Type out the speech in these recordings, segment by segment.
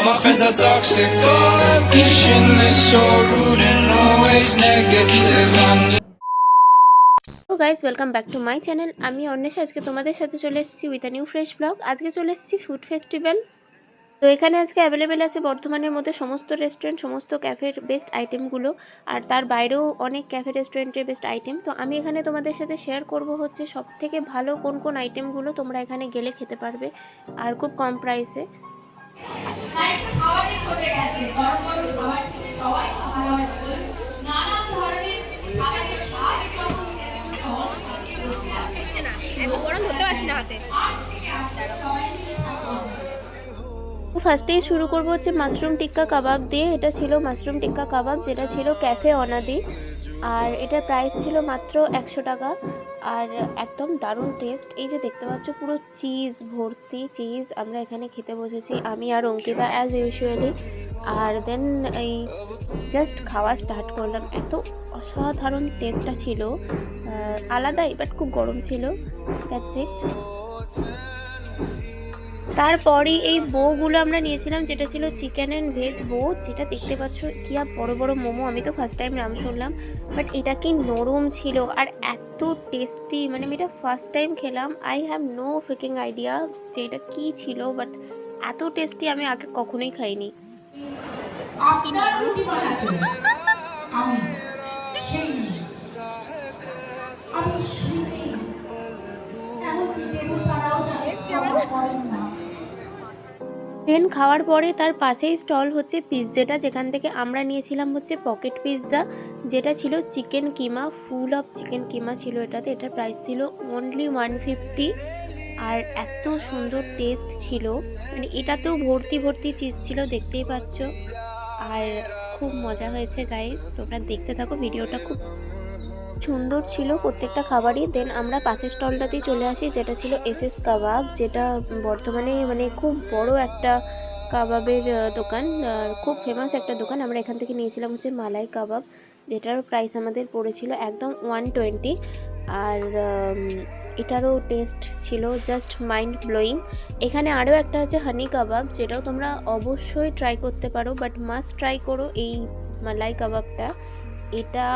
All my friends are toxic, ambition, they're so rude and always negative. I need তো guys welcome back to my channel আমি অন্বেষা আজকে তোমাদের সাথে চলে এসেছি উইথ নিউ ফ্রেশ ব্লগ আজকে চলে এসেছি ফুড ফেস্টিভ্যাল তো এখানে আজকে অ্যাভেলেবেল আছে বর্ধমানের মধ্যে সমস্ত রেস্টুরেন্ট সমস্ত ক্যাফের বেস্ট আইটেমগুলো আর তার বাইরেও অনেক ক্যাফে রেস্টুরেন্টের বেস্ট আইটেম তো আমি এখানে তোমাদের সাথে শেয়ার করব হচ্ছে সব থেকে ভালো কোন কোন আইটেমগুলো তোমরা এখানে গেলে খেতে পারবে আর খুব কম প্রাইসে তো ফার্স্টেই শুরু করব হচ্ছে মাশরুম টিক্কা কাবাব দিয়ে। এটা ছিল মাশরুম টিক্কা কাবাব যেটা ছিল ক্যাফে অনাদি। আর এটার প্রাইস ছিল মাত্র একশো টাকা। আর একদম দারুণ টেস্ট এই যে দেখতে পাচ্ছ, পুরো চিজ ভর্তি চিজ আমরা এখানে খেতে বসেছি, আমি আর অঙ্কিতা অ্যাজ ইউজুয়ালি আর দেন এই জাস্ট খাওয়া স্টার্ট করলাম। এত অসাধারণ টেস্টটা ছিল। আলাদাই বাট খুব গরম ছিল। ইট তারপরে এই বউগুলো আমরা নিয়েছিলাম, যেটা ছিল চিকেন অ্যান্ড ভেজ বউ, যেটা দেখতে পাচ্ছ, কি আর বড় বড় মোমো, আমি তো ফার্স্ট টাইম নাম শুনলাম বাট এটা কি নরম ছিল, আর এত টেস্টি মানে আমি এটা ফার্স্ট টাইম খেলাম I have no freaking idea যে এটা কী ছিল বাট এত টেস্টি আমি আগে কখনোই খাইনি। সেই আমি মেয়ে। এমনকি না। দেন খাওয়ার পরে তার পাশেই স্টল হচ্ছে পিৎজাটা যেখান থেকে আমরা নিয়েছিলাম হচ্ছে পকেট পিৎজা যেটা ছিল chicken keema full of chicken keema ছিল এটাতে। এটার প্রাইস ছিল অনলি ওয়ান ফিফটি আর এত সুন্দর টেস্ট ছিল। মানে এটাতেও ভর্তি ভর্তি চিজ ছিল দেখতেই পাচ্ছ। আর খুব মজা হয়েছে গাইস তোমরা দেখতে থাকো, ভিডিওটা খুব সুন্দর ছিল প্রত্যেকটা খাবারই। দেন আমরা পাশের স্টলটাতেই চলে আসি, যেটা ছিল এস এস কাবাব, যেটা বর্তমানে মানে খুব বড় একটা কাবাবের দোকান। খুব ফেমাস একটা দোকান। আমরা এখান থেকে নিয়েছিলাম হচ্ছে মালাই কাবাব, যেটার প্রাইস আমাদের পড়েছিল একদম ওয়ান টোয়েন্টি আর এটারও টেস্ট ছিল জাস্ট মাইন্ড ব্লোয়িং এখানে আরও একটা আছে হানি কাবাব, যেটাও তোমরা অবশ্যই ট্রাই করতে পারো বাট মাস্ট ট্রাই করো এই মালাই কাবাবটা। এটা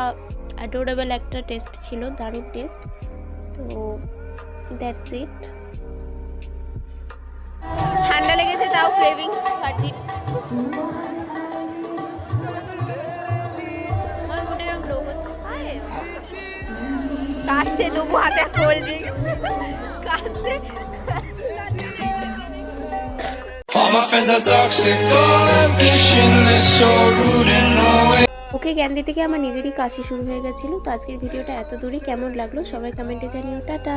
অ্যাডোরেবল একটা টেস্ট ছিল, দারুণ টেস্ট তো দ্যাটস ইট ঠান্ডা লেগেছে তাও ক্রেভিংস আয়। কাশছে তবু হাতে কোল্ড ড্রিঙ্কস কাশছে। ওকে জ্ঞান দিতে গিয়ে আমার নিজেরই কাশি শুরু হয়ে গেছিল তো আজকের ভিডিওটা এত দূরই কেমন লাগল সবাই কমেন্টে জানিও টাটা।